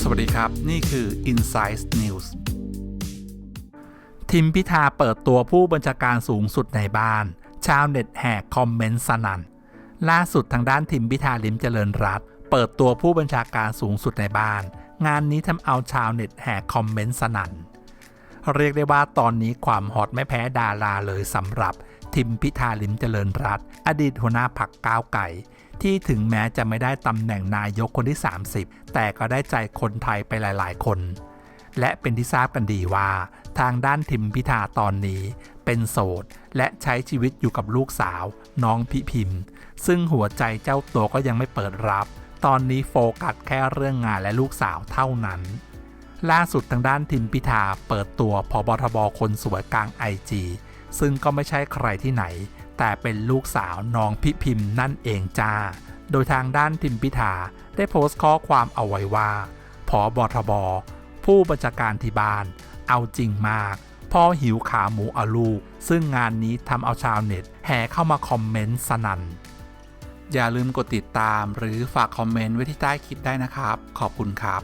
สวัสดีครับ นี่คือ Insight News ทิมพิธาเปิดตัวผู้บัญชาการสูงสุดในบ้าน ชาวเน็ตแห่คอมเมนต์สนั่น ล่าสุดทางด้านทิมพิธาลิมเจริญรัตเปิดตัวผู้บัญชาการสูงสุดในบ้าน งานนี้ทำเอาชาวเน็ตแห่คอมเมนต์สนั่น เรียกได้ว่าตอนนี้ความฮอตไม่แพ้ดาราเลยสำหรับทิมพิธาลิมเจริญรัตอดีตหัวหน้าพักก้าวไก่ ที่ถึงแม้จะไม่ได้ตำแหน่งนายกคนที่ 30 แต่ก็ได้ใจคนไทยไปหลาย ๆ คน และเป็นที่ทราบกันดีว่า ทางด้านทิมพิธาตอนนี้ เป็นโสด และใช้ชีวิตอยู่กับลูกสาว น้องพิพิมพ์ ซึ่งหัวใจเจ้าตัวก็ยังไม่เปิดรับ ตอนนี้โฟกัสแค่เรื่องงานและลูกสาวเท่านั้น ล่าสุดทางด้านทิมพิธาเปิดตัวพบทบคนสวยกลางไอจีซึ่งก็ไม่ใช่ใครที่ไหน แต่เป็นลูกสาวน้องพิพิมพ์นั่นเองจ้า โดยทางด้านทิมพิธาได้โพสต์ข้อความเอาไว้ว่าพบทบผู้บัญชาการที่บ้าน เอาจริงมาก พ่อหิวขาหมูอาลูก ซึ่งงานนี้ทำเอาชาวเน็ตแห่เข้ามาคอมเมนต์สนั่น อย่าลืมกดติดตามหรือฝากคอมเมนต์ไว้ที่ใต้คลิปได้นะครับ ขอบคุณครับ